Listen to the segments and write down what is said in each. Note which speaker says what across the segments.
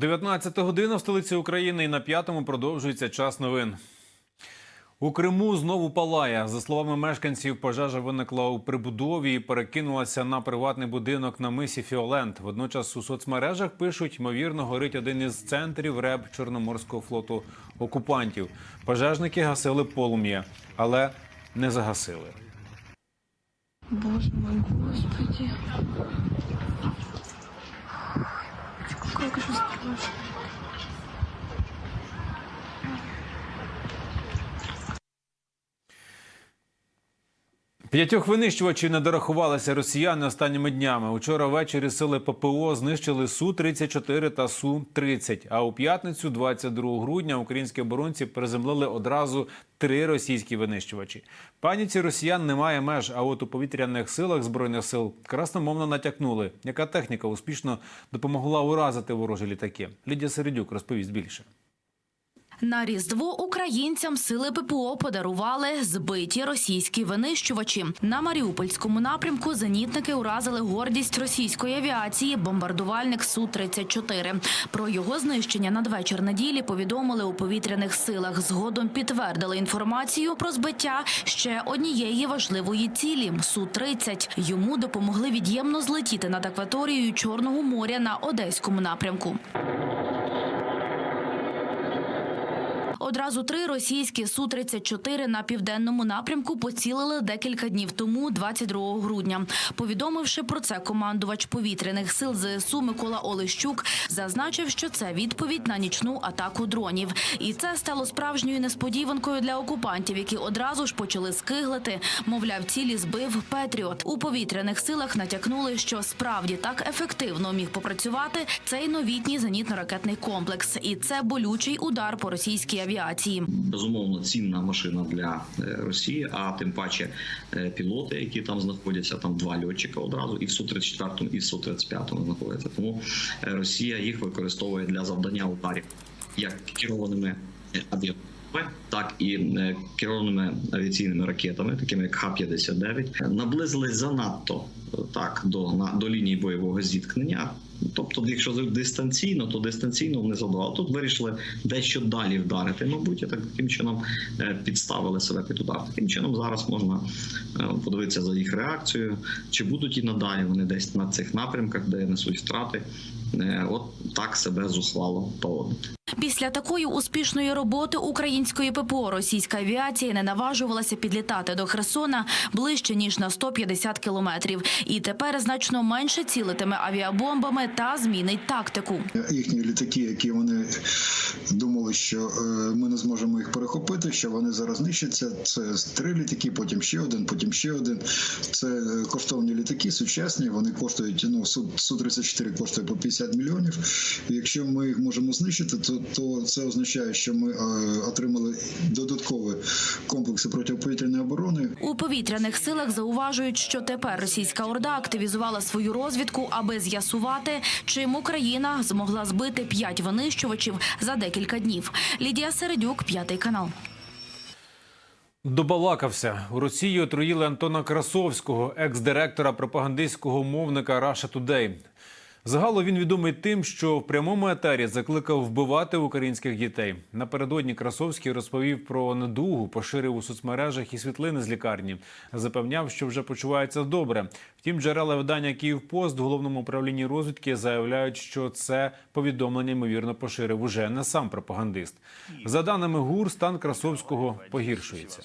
Speaker 1: 19 година в столиці України і на п'ятому продовжується час новин. У Криму знову палає. За словами мешканців, пожежа виникла у прибудові і перекинулася на приватний будинок на мисі Фіолент. Водночас у соцмережах пишуть, ймовірно, горить один із центрів РЕБ Чорноморського флоту окупантів. Пожежники гасили полум'я, але не загасили.
Speaker 2: Боже мой, господи. Как же
Speaker 1: П'ятьох винищувачів не дорахувалися росіяни останніми днями. Учора ввечері сили ППО знищили су 34 та су 30 А у п'ятницю, 22 грудня, українські оборонці приземлили одразу три російські винищувачі. Паніці росіян немає меж. А от у повітряних силах збройних сил красномовно натякнули, яка техніка успішно допомогла уразити ворожі літаки. Лідія Середюк розповість більше.
Speaker 3: На Різдво українцям сили ППО подарували збиті російські винищувачі. На Маріупольському напрямку зенітники уразили гордість російської авіації бомбардувальник Су-34. Про його знищення надвечір неділі повідомили у повітряних силах. Згодом підтвердили інформацію про збиття ще однієї важливої цілі Су-30. Йому допомогли від'ємно злетіти над акваторією Чорного моря на Одеському напрямку. Одразу три російські Су-34 на південному напрямку поцілили декілька днів тому, 22 грудня. Повідомивши про це, командувач повітряних сил ЗСУ Микола Олещук зазначив, що це відповідь на нічну атаку дронів. І це стало справжньою несподіванкою для окупантів, які одразу ж почали скиглити. Мовляв, цілі збив Петріот. У повітряних силах натякнули, що справді так ефективно міг попрацювати цей новітній зенітно-ракетний комплекс. І це болючий удар по російській авіації.
Speaker 4: Безумовно цінна машина для е, Росії, а тим паче е, пілоти, які там знаходяться, там два льотчика одразу, і в су 34 і в су 35 знаходяться. Тому е, Росія їх використовує для завдання ударів як керованими авіабомбами, так і е, керованими авіаційними ракетами, такими як Х-59, наблизились занадто е, так до на до лінії бойового зіткнення. Тобто, якщо дистанційно, то дистанційно вони завдавали. Тут вирішили дещо далі вдарити, мабуть, і так таким чином е, підставили себе під удар. Таким чином зараз можна подивитися за їх реакцією, чи будуть і надалі вони десь на цих напрямках, де несуть втрати, от так себе зухвало поводити.
Speaker 3: Після такої успішної роботи української ППО російська авіація не наважувалася підлітати до Херсона ближче ніж на 150 кілометрів. І тепер значно менше цілитиме авіабомбами та змінить тактику.
Speaker 5: їхні літаки, які вони думали, що е, ми не зможемо їх перехопити, що вони зараз знищаться. Це три літаки, потім ще один, потім ще один. Це е, коштовні літаки, сучасні. Вони коштують ну су 34 коштує по 50 мільйонів. Якщо ми їх можемо знищити, то, то це означає, що ми е, отримали додаткові комплекси протиповітряної оборони.
Speaker 3: У повітряних силах зауважують, що тепер російська орда активізувала свою розвідку, аби з'ясувати, чим Україна змогла збити п'ять винищувачів за декілька днів. Лідія Середюк, п'ятий канал.
Speaker 1: Добалакався у Росії. Отруїли Антона Красовського, екс-директора пропагандистського мовника Russia Today. Загалом він відомий тим, що в прямому етері закликав вбивати українських дітей. Напередодні Красовський розповів про недугу, поширив у соцмережах і світлини з лікарні. Запевняв, що вже почувається добре. Втім, джерела видання «Київпост» в головному управлінні розвідки заявляють, що це повідомлення ймовірно поширив уже не сам пропагандист. За даними ГУР, стан Красовського погіршується.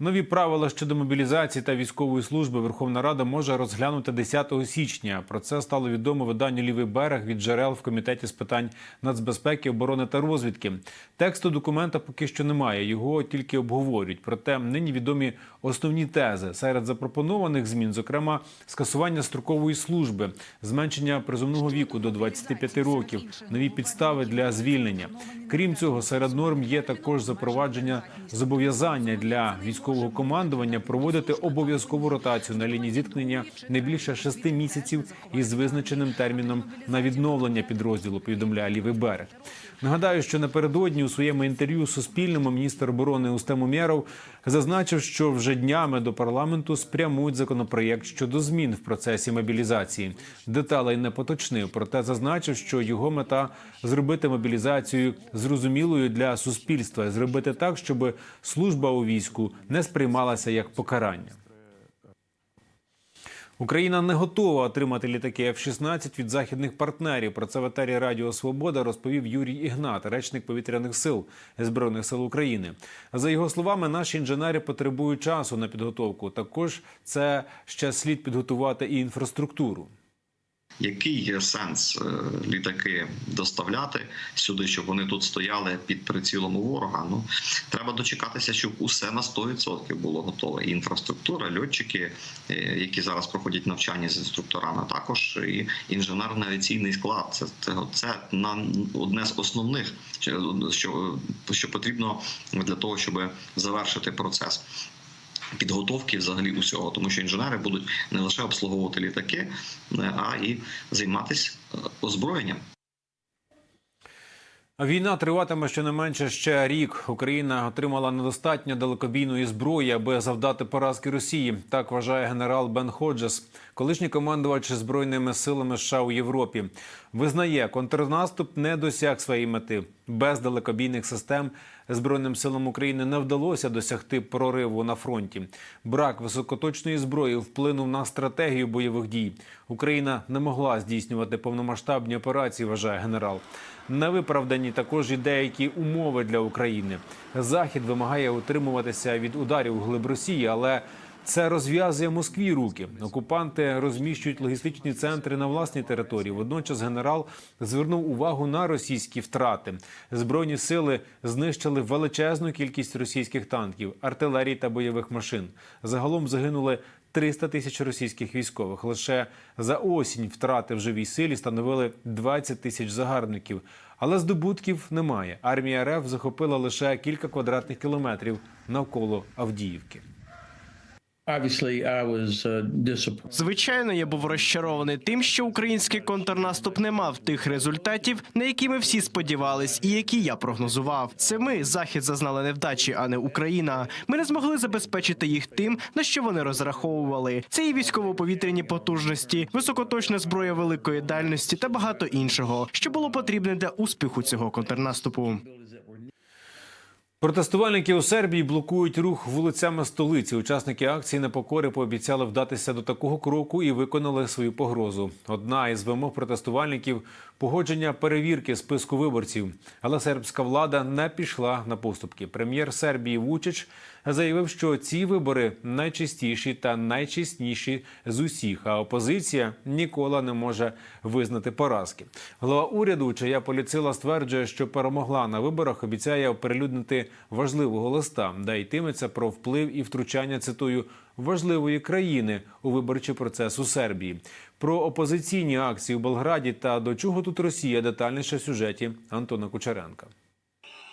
Speaker 1: Нові правила щодо мобілізації та військової служби Верховна Рада може розглянути 10 січня. Про це стало відомо виданню Лівий берег від джерел в комітеті з питань нацбезпеки, оборони та розвідки. Тексту документа поки що немає. Його тільки обговорюють. Проте нині відомі основні тези серед запропонованих змін, зокрема скасування строкової служби, зменшення призовного віку до 25 років, нові підстави для звільнення. Крім цього, серед норм є також запровадження зобов'язання для військових військового командування проводити обов'язкову ротацію на лінії зіткнення не більше шести місяців із визначеним терміном на відновлення підрозділу. Повідомляє лівий берег. Нагадаю, що напередодні у своєму інтерв'ю Суспільному міністр оборони Устем Умєров зазначив, що вже днями до парламенту спрямують законопроєкт щодо змін в процесі мобілізації. Деталей не поточнив, проте зазначив, що його мета зробити мобілізацію зрозумілою для суспільства, зробити так, щоб служба у війську не сприймалася як покарання. Україна не готова отримати літаки F-16 від західних партнерів. Про це в етері Радіо Свобода розповів Юрій Ігнат, речник повітряних сил збройних сил України. За його словами, наші інженери потребують часу на підготовку. Також це ще слід підготувати і інфраструктуру.
Speaker 4: Який є сенс е, літаки доставляти сюди, щоб вони тут стояли під прицілом у ворога? Ну треба дочекатися, щоб усе на 100% було готове. І інфраструктура, льотчики, е, які зараз проходять навчання з інструкторами, також і інженерно-авіаційний склад. Це, це, на одне з основних, що, що потрібно для того, щоб завершити процес. Підготовки взагалі усього, тому що інженери будуть не лише обслуговувати літаки, е, а і займатися озброєнням.
Speaker 1: Війна триватиме щонайменше ще рік. Україна отримала недостатньо далекобійної зброї, аби завдати поразки Росії. Так вважає генерал Бен Ходжес, колишній командувач збройними силами США у Європі. Визнає, контрнаступ не досяг своєї мети. Без далекобійних систем збройним силам України не вдалося досягти прориву на фронті. Брак високоточної зброї вплинув на стратегію бойових дій. Україна не могла здійснювати повномасштабні операції. Вважає генерал. Не виправдані також і деякі умови для України. Захід вимагає утримуватися від ударів глиб Росії, але це розв'язує Москві руки. Окупанти розміщують логістичні центри на власній території. Водночас генерал звернув увагу на російські втрати. Збройні сили знищили величезну кількість російських танків, артилерії та бойових машин. Загалом загинули 300 тисяч російських військових. Лише за осінь втрати в живій силі становили 20 тисяч загарбників. Але здобутків немає. Армія РФ захопила лише кілька квадратних кілометрів навколо Авдіївки.
Speaker 6: Звичайно, я був розчарований тим, що український контрнаступ не мав тих результатів, на які ми всі сподівались, і які я прогнозував. Це ми захід зазнали невдачі, а не Україна. Ми не змогли забезпечити їх тим, на що вони розраховували. Це і військово-повітряні потужності, високоточна зброя великої дальності та багато іншого, що було потрібне для успіху цього контрнаступу.
Speaker 1: Протестувальники у Сербії блокують рух вулицями столиці. Учасники акції непокори пообіцяли вдатися до такого кроку і виконали свою погрозу. Одна із вимог протестувальників погодження перевірки списку виборців. Але сербська влада не пішла на поступки. Прем'єр Сербії Вучич заявив, що ці вибори найчистіші та найчесніші з усіх. А опозиція ніколи не може визнати поразки. Голова уряду, чия поліцила стверджує, що перемогла на виборах, обіцяє оприлюднити важливого листа, де йтиметься про вплив і втручання цитую важливої країни у виборчий процес у Сербії. Про опозиційні акції у Белграді та до чого тут Росія детальніше в сюжеті Антона Кучеренка.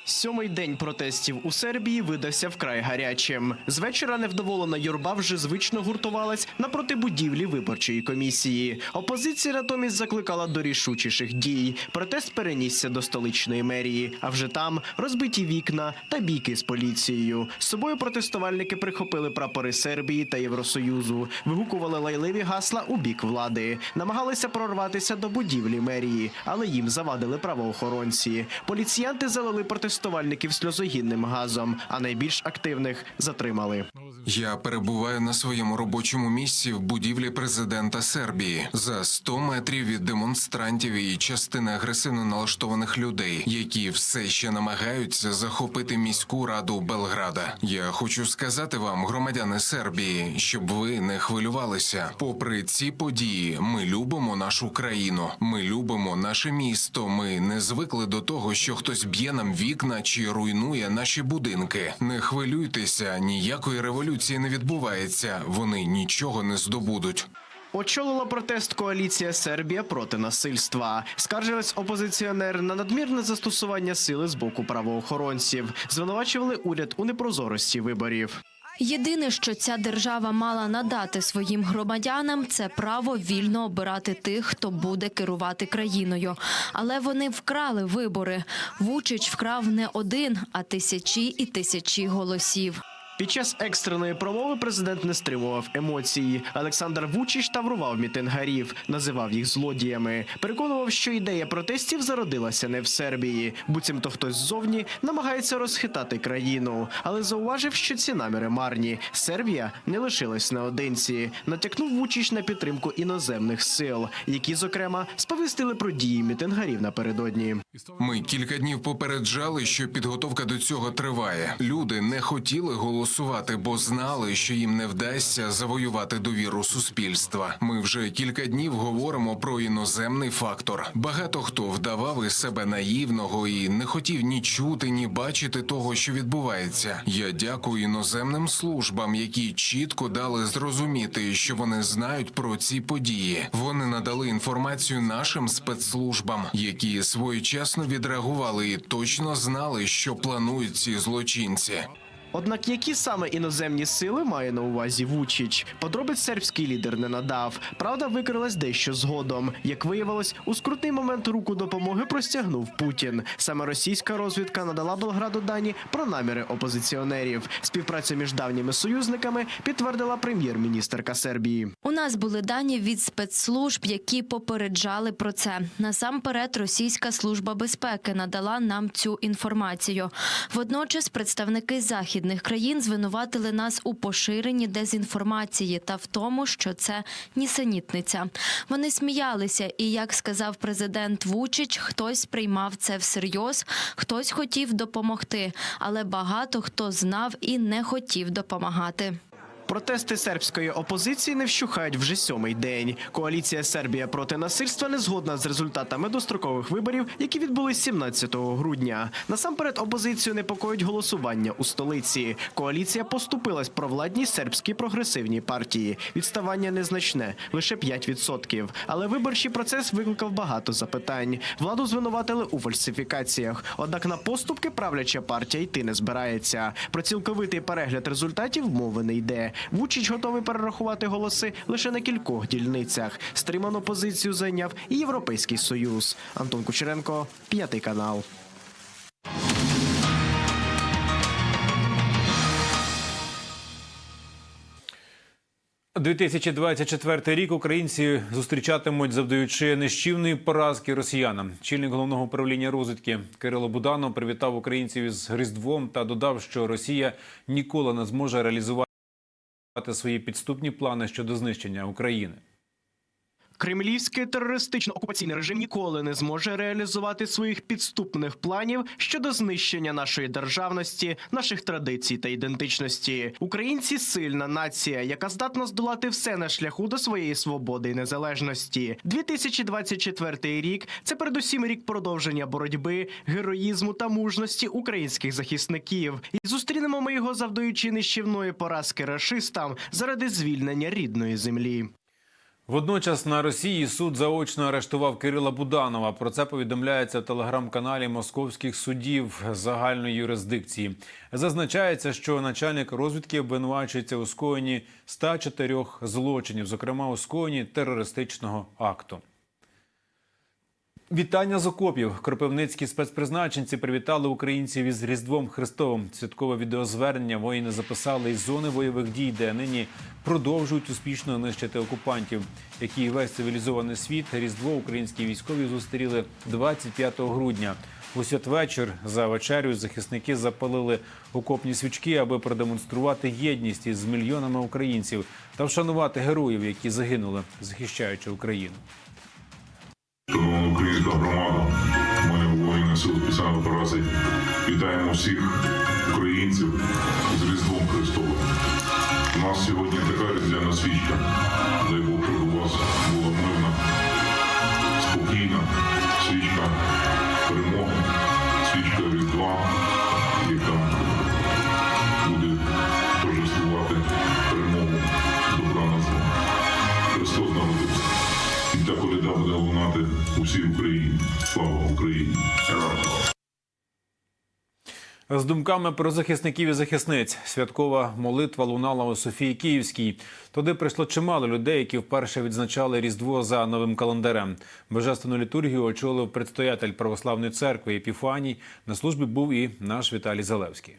Speaker 6: Сьомий день протестів у Сербії видався вкрай гарячим. З вечора невдоволена юрба вже звично гуртувалась напроти будівлі виборчої комісії. Опозиція натомість закликала до рішучіших дій. Протест перенісся до столичної мерії. А вже там розбиті вікна та бійки з поліцією. З собою протестувальники прихопили прапори Сербії та Євросоюзу, вигукували лайливі гасла у бік влади, намагалися прорватися до будівлі мерії, але їм завадили правоохоронці. Поліціянти залили протестувальників сльозогінним газом, а найбільш активних затримали.
Speaker 7: Я перебуваю на своєму робочому місці в будівлі президента Сербії за 100 метрів від демонстрантів і частини агресивно налаштованих людей, які все ще намагаються захопити міську раду Белграда. Я хочу сказати вам, громадяни Сербії, щоб ви не хвилювалися. Попри ці події, ми любимо нашу країну. Ми любимо наше місто. Ми не звикли до того, що хтось б'є нам вікна чи руйнує наші будинки. Не хвилюйтеся, ніякої революції не відбувається. Вони нічого не здобудуть.
Speaker 6: Очолила протест коаліція Сербія проти насильства. Скаржились опозиціонери на надмірне застосування сили з боку правоохоронців. Звинувачували уряд у непрозорості виборів.
Speaker 8: Єдине, що ця держава мала надати своїм громадянам, це право вільно обирати тих, хто буде керувати країною. Але вони вкрали вибори. Вучич вкрав не один, а тисячі і тисячі голосів.
Speaker 6: Під час екстреної промови президент не стримував емоції. Олександр Вучич таврував мітингарів, називав їх злодіями. Переконував, що ідея протестів зародилася не в Сербії. Буцімто хтось ззовні намагається розхитати країну, але зауважив, що ці наміри марні. Сербія не лишилась наодинці. Натякнув Вучич на підтримку іноземних сил, які, зокрема, сповістили про дії мітингарів напередодні.
Speaker 7: Ми кілька днів попереджали, що підготовка до цього триває. Люди не хотіли голосувати, бо знали, що їм не вдасться завоювати довіру суспільства. Ми вже кілька днів говоримо про іноземний фактор. Багато хто вдавав із себе наївного і не хотів ні чути, ні бачити того, що відбувається. Я дякую іноземним службам, які чітко дали зрозуміти, що вони знають про ці події. Вони надали інформацію нашим спецслужбам, які своєчасно відреагували і точно знали, що планують ці злочинці.
Speaker 6: Однак які саме іноземні сили має на увазі Вучич? Подробиць сербський лідер не надав. Правда, викрилась дещо згодом. Як виявилось, у скрутний момент руку допомоги простягнув Путін. Саме російська розвідка надала Белграду дані про наміри опозиціонерів. Співпрацю між давніми союзниками підтвердила прем'єр-міністерка Сербії.
Speaker 8: У нас були дані від спецслужб, які попереджали про це. Насамперед, Російська служба безпеки надала нам цю інформацію. Водночас, представники західних країн звинуватили нас у поширенні дезінформації та в тому, що це нісенітниця. Вони сміялися, і як сказав президент Вучич, хтось приймав це всерйоз, хтось хотів допомогти, але багато хто знав і не хотів допомагати.
Speaker 6: Протести сербської опозиції не вщухають вже сьомий день. Коаліція Сербія проти насильства не згодна з результатами дострокових виборів, які відбулись 17 грудня. Насамперед опозицію непокоїть голосування у столиці. Коаліція поступилась провладній сербській прогресивній партії. Відставання незначне лише 5%. Але виборчий процес викликав багато запитань. Владу звинуватили у фальсифікаціях. Однак на поступки правляча партія йти не збирається. Про цілковитий перегляд результатів мови не йде. Вучич готовий перерахувати голоси лише на кількох дільницях. Стриману позицію зайняв і Європейський Союз. Антон Кучеренко, п'ятий канал.
Speaker 1: – 2024 рік українці зустрічатимуть, завдаючи нищівної поразки росіянам. Чільник головного управління розвідки Кирило Буданов привітав українців із Різдвом та додав, що Росія ніколи не зможе реалізувати свої підступні плани щодо знищення України.
Speaker 6: Кремлівський терористично-окупаційний режим ніколи не зможе реалізувати своїх підступних планів щодо знищення нашої державності, наших традицій та ідентичності. Українці сильна нація, яка здатна здолати все на шляху до своєї свободи і незалежності. 2024 рік це передусім рік продовження боротьби, героїзму та мужності українських захисників. І зустрінемо ми його завдаючи нищівної поразки рашистам заради звільнення рідної землі.
Speaker 1: Водночас на Росії суд заочно арештував Кирила Буданова. Про це повідомляється в телеграм-каналі московських судів загальної юрисдикції. Зазначається, що начальник розвідки обвинувачується у скоєнні 104 злочинів, зокрема у скоєнні терористичного акту. Вітання з окопів. Кропивницькі спецпризначенці привітали українців із Різдвом Христовим. Святкове відеозвернення воїни записали із зони бойових дій, де нині продовжують успішно нищити окупантів. Як і весь цивілізований світ, Різдво українські військові зустріли 25 грудня. У святвечір за вечерю захисники запалили окопні свічки, аби продемонструвати єдність із мільйонами українців та вшанувати героїв, які загинули, захищаючи Україну.
Speaker 9: Українська громада, ми воїни Сил спеціальної операції. Вітаємо всіх українців з Різдвом Христовим. У нас сьогодні така різдвяна свічка. Дай Бог, щоб у вас була мирна, спокійна свічка перемоги, свічка Різдва, яка буде торжествувати перемогу добра на зло. Христос народився. І та коляда буде лунати у всій Україні. Слава Україні!
Speaker 1: З думками про захисників і захисниць святкова молитва лунала у Софії Київській. Туди прийшло чимало людей, які вперше відзначали Різдво за новим календарем. Божественну літургію очолив предстоятель православної церкви Епіфаній. На службі був і наш Віталій Залевський.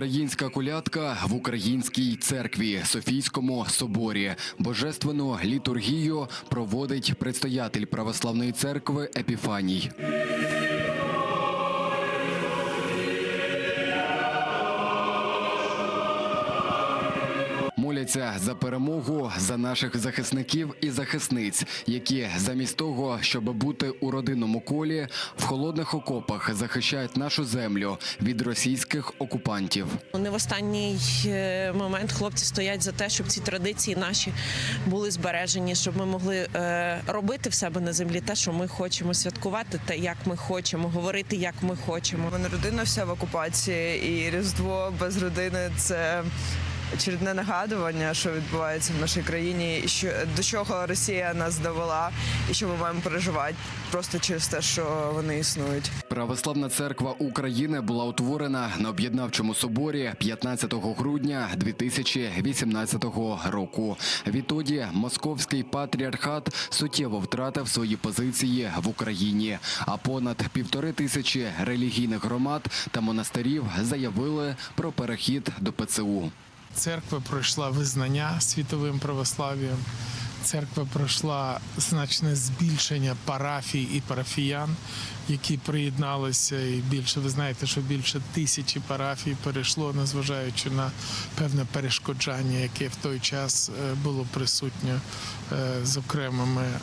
Speaker 10: Українська колядка в українській церкві Софійському соборі. Божественну літургію проводить предстоятель православної церкви Епіфаній. Моляться за перемогу за наших захисників і захисниць, які замість того, щоб бути у родинному колі, в холодних окопах захищають нашу землю від російських окупантів.
Speaker 11: Не в останній е, момент хлопці стоять за те, щоб ці традиції наші були збережені, щоб ми могли е, робити в себе на землі те, що ми хочемо святкувати, те, як ми хочемо, говорити, як ми хочемо.
Speaker 2: У мене родина вся в окупації, і Різдво без родини це очередне нагадування, що відбувається в нашій країні, що до чого Росія нас довела, і що ми маємо переживати просто через те, що вони існують.
Speaker 10: Православна церква України була утворена на об'єднавчому соборі 15 грудня 2018 року. Відтоді московський патріархат суттєво втратив свої позиції в Україні. А понад півтори тисячі релігійних громад та монастирів заявили про перехід до ПЦУ.
Speaker 12: Церква пройшла визнання світовим православ'ям. Церква пройшла значне збільшення парафій і парафіян, які приєдналися. І більше ви знаєте, що більше тисячі парафій перейшло, незважаючи на певне перешкоджання, яке в той час е, було присутнє е, з окремими е,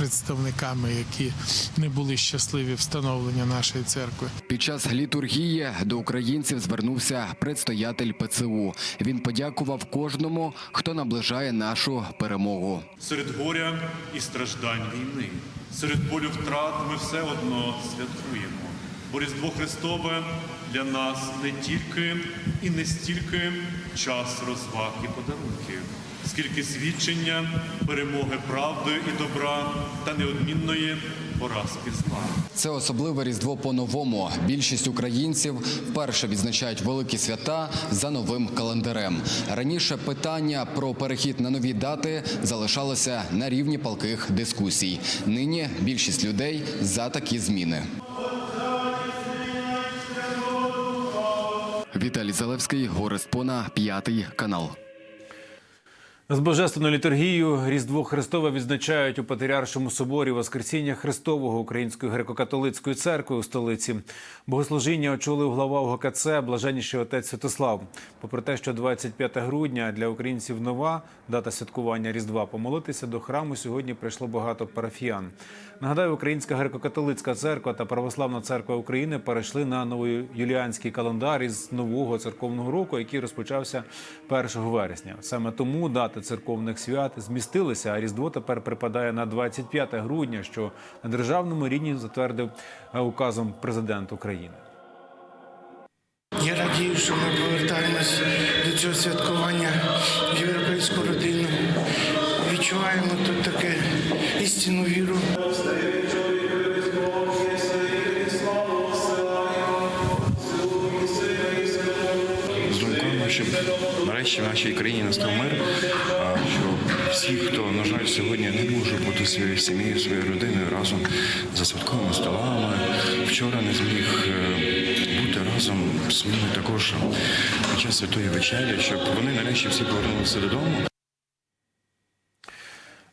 Speaker 12: представниками, які не були щасливі встановлення нашої церкви.
Speaker 10: Під час літургії до українців звернувся предстоятель ПЦУ. Він подякував кожному, хто наближає нашу перемогу.
Speaker 9: Серед горя і страждань війни, серед болю втрат ми все одно святкуємо. Бо Різдво Христове для нас не тільки і не стільки час розваг і подарунків, скільки свідчення перемоги правди і добра та неодмінної поразки зла.
Speaker 10: Це особливе різдво по-новому. Більшість українців вперше відзначають великі свята за новим календарем. Раніше питання про перехід на нові дати залишалося на рівні палких дискусій. Нині більшість людей за такі зміни. Віталій Залевський, Горест Пона, п'ятий канал.
Speaker 1: З божественною літургією Різдво Христове відзначають у Патріаршому соборі Воскресіння Христового Української греко-католицької церкви у столиці. Богослужіння очолив глава УГКЦ Блаженніший отець Святослав. Попри те, що 25 грудня для українців нова дата святкування Різдва, помолитися до храму сьогодні прийшло багато парафіян. Нагадаю, Українська греко-католицька церква та Православна церква України перейшли на новоюліанський календар із нового церковного року, який розпочався 1 вересня. Саме тому дати церковних свят змістилися, а Різдво тепер припадає на 25 грудня, що на державному рівні затвердив е, указом президент України.
Speaker 12: Я радію, що ми повертаємось до цього святкування в європейську родину. Відчуваємо тут таке істинну віру.
Speaker 9: Нарешті в нашій країні настав мир, що всі, хто, на жаль, сьогодні не може бути своєю сім'єю, своєю родиною разом за святковими столами. Вчора не зміг е, бути разом з ними також під час святої вечері, щоб вони нарешті всі повернулися додому.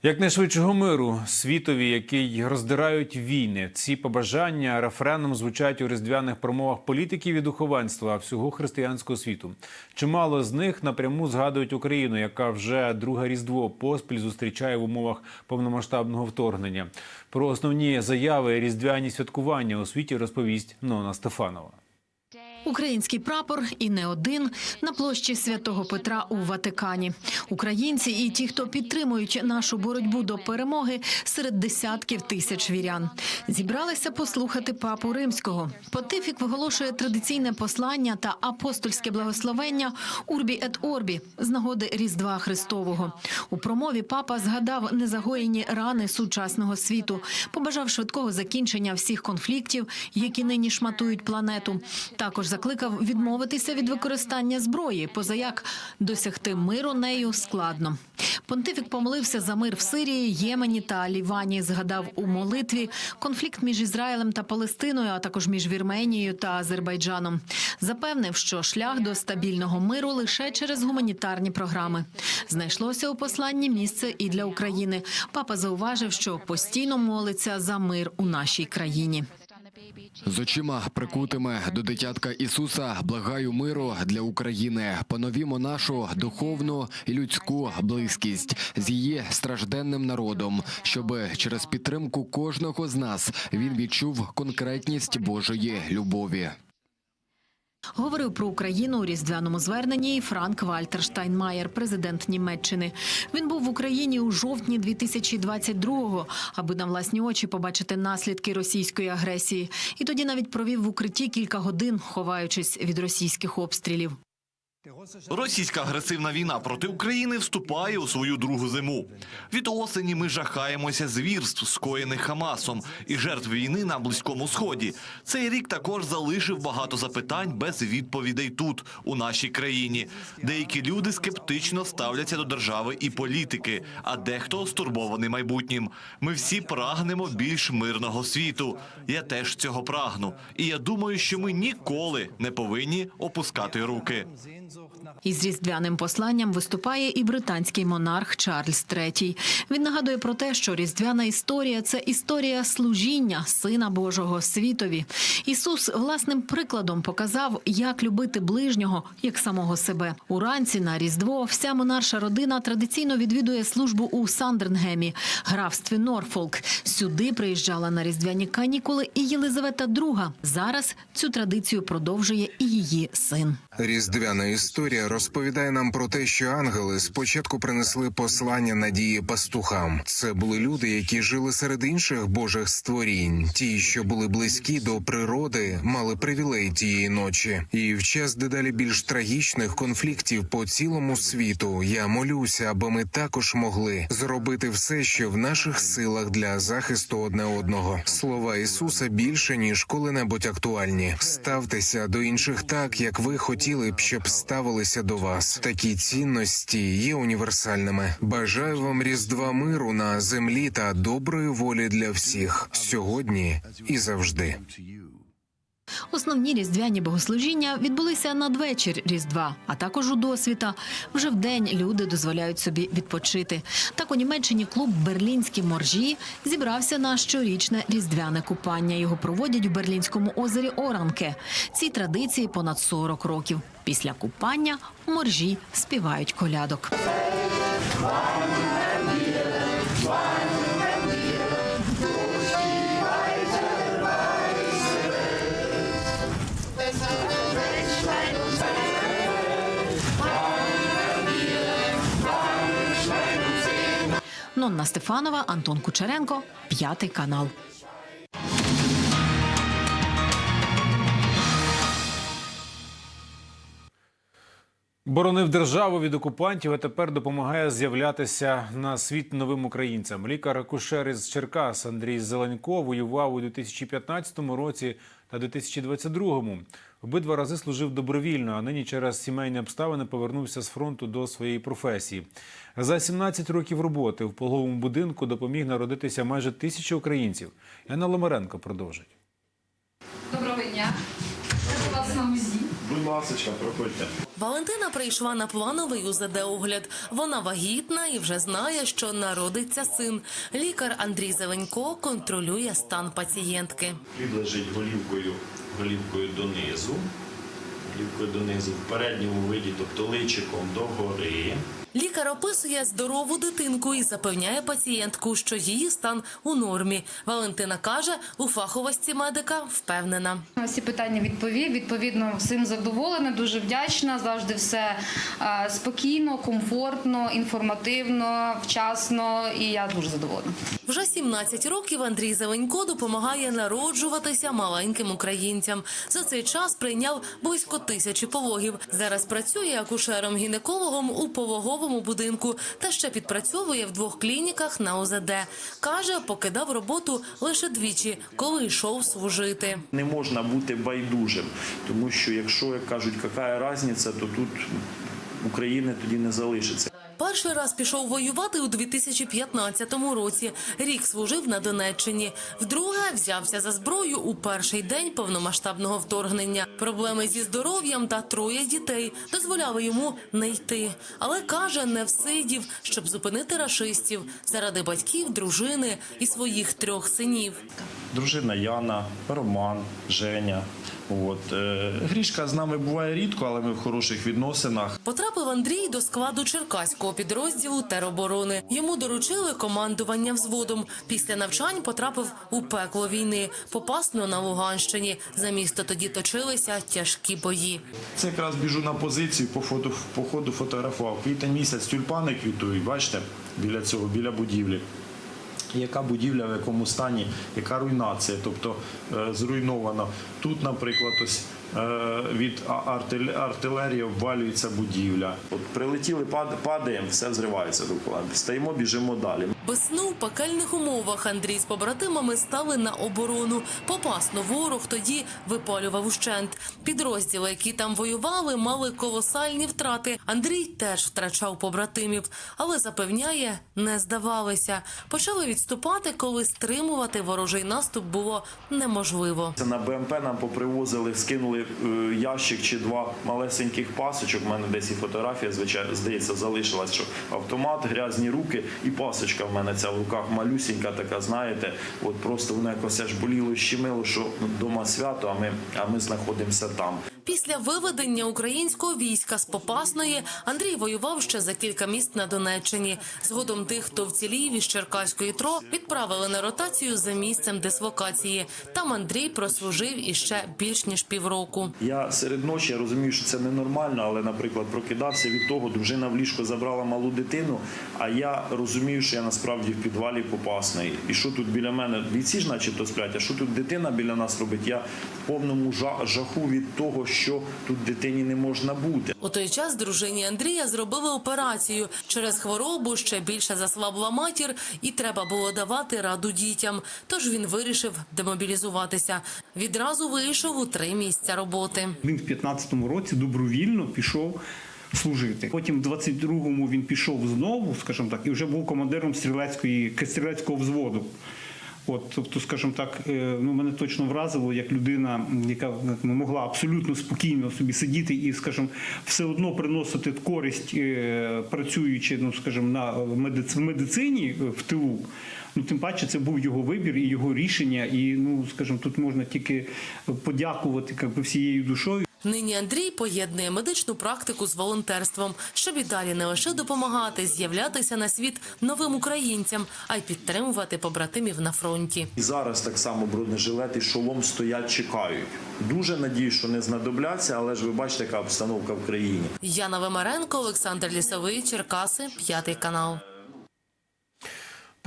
Speaker 1: Якнайшвидшого миру світові, який роздирають війни. Ці побажання рефреном звучать у різдвяних промовах політиків і духовенства всього християнського світу. Чимало з них напряму згадують Україну, яка вже друге різдво поспіль зустрічає в умовах повномасштабного вторгнення. Про основні заяви різдвяні святкування у світі розповість Нона Стефанова.
Speaker 13: Український прапор і не один на площі Святого Петра у Ватикані. Українці і ті, хто підтримують нашу боротьбу до перемоги, серед десятків тисяч вірян. Зібралися послухати папу римського. Понтифік виголошує традиційне послання та апостольське благословення Урбі ет Орбі з нагоди Різдва Христового. У промові папа згадав незагоєні рани сучасного світу, побажав швидкого закінчення всіх конфліктів, які нині шматують планету. Також закликав відмовитися від використання зброї, позаяк досягти миру нею складно. Понтифік помолився за мир в Сирії, Ємені та Лівані. Згадав у молитві конфлікт між Ізраїлем та Палестиною, а також між Вірменією та Азербайджаном. Запевнив, що шлях до стабільного миру лише через гуманітарні програми. Знайшлося у посланні місце і для України. Папа зауважив, що постійно молиться за мир у нашій країні.
Speaker 10: З очима прикутими до дитятка Ісуса благаю миру для України. Поновімо нашу духовну і людську близькість з її стражденним народом, щоб через підтримку кожного з нас він відчув конкретність Божої любові.
Speaker 13: Говорив про Україну у різдвяному зверненні Франк Вальтер Штайнмаєр, президент Німеччини. Він був в Україні у жовтні 2022-го, аби на власні очі побачити наслідки російської агресії. І тоді навіть провів в укритті кілька годин, ховаючись від російських обстрілів.
Speaker 14: Російська агресивна війна проти України вступає у свою другу зиму. Від осені ми жахаємося звірств, скоєних Хамасом, і жертв війни на близькому сході. Цей рік також залишив багато запитань без відповідей тут, у нашій країні. Деякі люди скептично ставляться до держави і політики, а дехто стурбований майбутнім. Ми всі прагнемо більш мирного світу. Я теж цього прагну. І я думаю, що ми ніколи не повинні опускати руки.
Speaker 13: Із різдвяним посланням виступає і британський монарх Чарльз III. Він нагадує про те, що різдвяна історія це історія служіння Сина Божого світові. Ісус власним прикладом показав, як любити ближнього як самого себе. Уранці на різдво вся монарша родина традиційно відвідує службу у Сандернгемі, графстві Норфолк. Сюди приїжджала на різдвяні канікули і Єлизавета II. Зараз цю традицію продовжує і її син.
Speaker 7: Різдвяна історія розповідає нам про те, що ангели спочатку принесли послання надії пастухам. Це були люди, які жили серед інших божих створінь, ті, що були близькі до природи, мали привілей тієї ночі. І в час дедалі більш трагічних конфліктів по цілому світу я молюся, аби ми також могли зробити все, що в наших силах для захисту одне одного. Слова Ісуса більше ніж коли-небудь актуальні. Ставтеся до інших так, як ви хотіли б, щоб ставилися до вас. Такі цінності є універсальними. Бажаю вам різдва миру на землі та доброї волі для всіх сьогодні і завжди.
Speaker 13: Основні різдвяні богослужіння відбулися надвечір Різдва, а також у досвіта. Вже вдень люди дозволяють собі відпочити. Так у Німеччині клуб Берлінські моржі зібрався на щорічне різдвяне купання. Його проводять у берлінському озері Оранке. Цій традиції понад 40 років. Після купання моржі співають колядок. Нонна Стефанова, Антон Кучеренко, п'ятий канал.
Speaker 1: Боронив державу від окупантів, а тепер допомагає з'являтися на світ новим українцям. Лікар-акушер із Черкас Андрій Зеленько воював у 2015 році та 2022. Обидва рази служив добровільно, а нині через сімейні обставини повернувся з фронту до своєї професії. За 17 років роботи в пологовому будинку допоміг народитися майже тисяча українців. Яна Ломаренко продовжить.
Speaker 15: Доброго дня. Як у вас на УЗІ?
Speaker 16: Будь ласка, проходьте.
Speaker 17: Валентина прийшла на плановий УЗД-огляд. Вона вагітна і вже знає, що народиться син. Лікар Андрій Зеленько контролює стан пацієнтки.
Speaker 16: Підлежить голівкою, голівкою донизу. Голівкою донизу в передньому виді, тобто личиком догори.
Speaker 17: Лікар описує здорову дитинку і запевняє пацієнтку, що її стан у нормі. Валентина каже, у фаховості медика впевнена.
Speaker 15: На всі питання відповів. Відповідно, всім задоволена, дуже вдячна. Завжди все спокійно, комфортно, інформативно, вчасно. І я дуже задоволена.
Speaker 17: Вже 17 років Андрій Зеленько допомагає народжуватися маленьким українцям. За цей час прийняв близько тисячі пологів. Зараз працює акушером-гінекологом у пологовому будинку та ще підпрацьовує в двох клініках на ОЗД. Каже, покидав роботу лише двічі, коли йшов служити.
Speaker 16: Не можна бути байдужим, тому що якщо як кажуть, яка різниця, то тут України тоді не залишиться.
Speaker 17: Перший раз пішов воювати у 2015 році. Рік служив на Донеччині. Вдруге взявся за зброю у перший день повномасштабного вторгнення. Проблеми зі здоров'ям та троє дітей дозволяли йому не йти. Але каже, не всидів, щоб зупинити рашистів заради батьків, дружини і своїх трьох синів.
Speaker 16: Дружина Яна, Роман, Женя. От е, Грішка з нами буває рідко, але ми в хороших відносинах.
Speaker 17: Потрапив Андрій до складу черкаського підрозділу тероборони. Йому доручили командування взводом. Після навчань потрапив у пекло війни, попасно на Луганщині. За місто тоді точилися тяжкі бої.
Speaker 16: Це якраз біжу на позицію, по фото по ходу фотографував. Квітень місяць тюльпани квітують, бачите, біля цього, біля будівлі. Яка будівля, в якому стані, яка руйнація, тобто зруйнована. Тут, наприклад, ось е, від а- артиль- артилерії обвалюється будівля. От прилетіли, пад, падаємо, все взривається довкола. Стаємо, біжимо далі.
Speaker 17: Без сну в пекельних умовах Андрій з побратимами стали на оборону. Попасно ворог тоді випалював ущент. Підрозділи, які там воювали, мали колосальні втрати. Андрій теж втрачав побратимів, але запевняє, не здавалися. Почали відступати, коли стримувати ворожий наступ було неможливо.
Speaker 16: Це на БМП нам попривозили, скинули е, ящик чи два малесеньких пасочок. У мене десь і фотографія, звичайно, здається, залишилась, що автомат, грязні руки і пасочка в мене ця в руках малюсінька, така, знаєте, от просто воно якось аж боліло, щемило, що вдома свято, а ми, а ми знаходимося там.
Speaker 17: Після виведення українського війська з Попасної Андрій воював ще за кілька міст на Донеччині. Згодом тих, хто вцілів із Черкаської ТРО, відправили на ротацію за місцем дислокації. Там Андрій прослужив іще більш ніж півроку.
Speaker 16: Я серед ночі я розумію, що це ненормально, але, наприклад, прокидався від того, дружина в ліжко забрала малу дитину. А я розумію, що я насправді в підвалі попасний. І що тут біля мене бійці ж, начебто сплять, а що тут дитина біля нас робить? Я в повному жа- жаху від того, що тут дитині не можна бути.
Speaker 17: У той час дружині Андрія зробили операцію. Через хворобу ще більше заслабла матір, і треба було давати раду дітям. Тож він вирішив демобілізуватися. Відразу вийшов у три місця роботи.
Speaker 18: Він в 15-му році добровільно пішов служити. Потім в 22-му він пішов знову, скажімо так, і вже був командиром стрілецької стрілецького взводу. От, тобто, скажімо так, е, ну мене точно вразило, як людина, яка ну, могла абсолютно спокійно собі сидіти і, скажімо, все одно приносити користь, е, працюючи, ну скажімо, на медицині е, в тилу. Ну, тим паче, це був його вибір і його рішення. І ну, скажімо, тут можна тільки подякувати як би, всією душою.
Speaker 17: Нині Андрій поєднує медичну практику з волонтерством, щоб і далі не лише допомагати з'являтися на світ новим українцям, а й підтримувати побратимів на фронті.
Speaker 16: І зараз так само бронежилет і шолом стоять, чекають. Дуже надію, що не знадобляться, але ж ви бачите, яка обстановка в країні.
Speaker 17: Яна Вимаренко, Олександр Лісовий, Черкаси, п'ятий канал.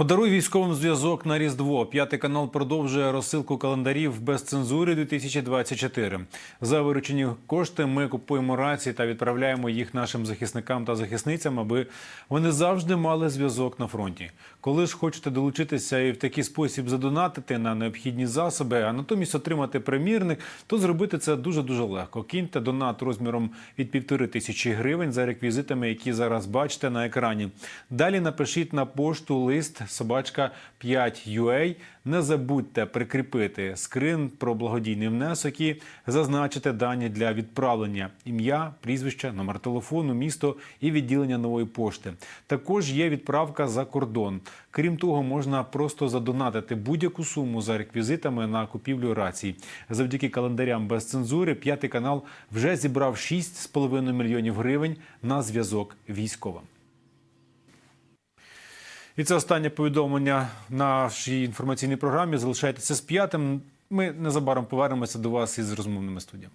Speaker 1: Подаруй військовим зв'язок на Різдво. П'ятий канал продовжує розсилку календарів без цензури 2024. За виручені кошти ми купуємо рації та відправляємо їх нашим захисникам та захисницям, аби вони завжди мали зв'язок на фронті. Коли ж хочете долучитися і в такий спосіб задонатити на необхідні засоби, а натомість отримати примірник, то зробити це дуже дуже легко. Киньте донат розміром від півтори тисячі гривень за реквізитами, які зараз бачите на екрані. Далі напишіть на пошту лист собачка 5UA. Не забудьте прикріпити скрин про благодійний внесок і зазначити дані для відправлення: ім'я, прізвище, номер телефону, місто і відділення нової пошти. Також є відправка за кордон. Крім того, можна просто задонатити будь-яку суму за реквізитами на купівлю рацій. Завдяки календарям без цензури п'ятий канал вже зібрав 6,5 мільйонів гривень на зв'язок військовим. І це останнє повідомлення нашій інформаційній програмі. Залишайтеся з п'ятим. Ми незабаром повернемося до вас із розмовними студіями.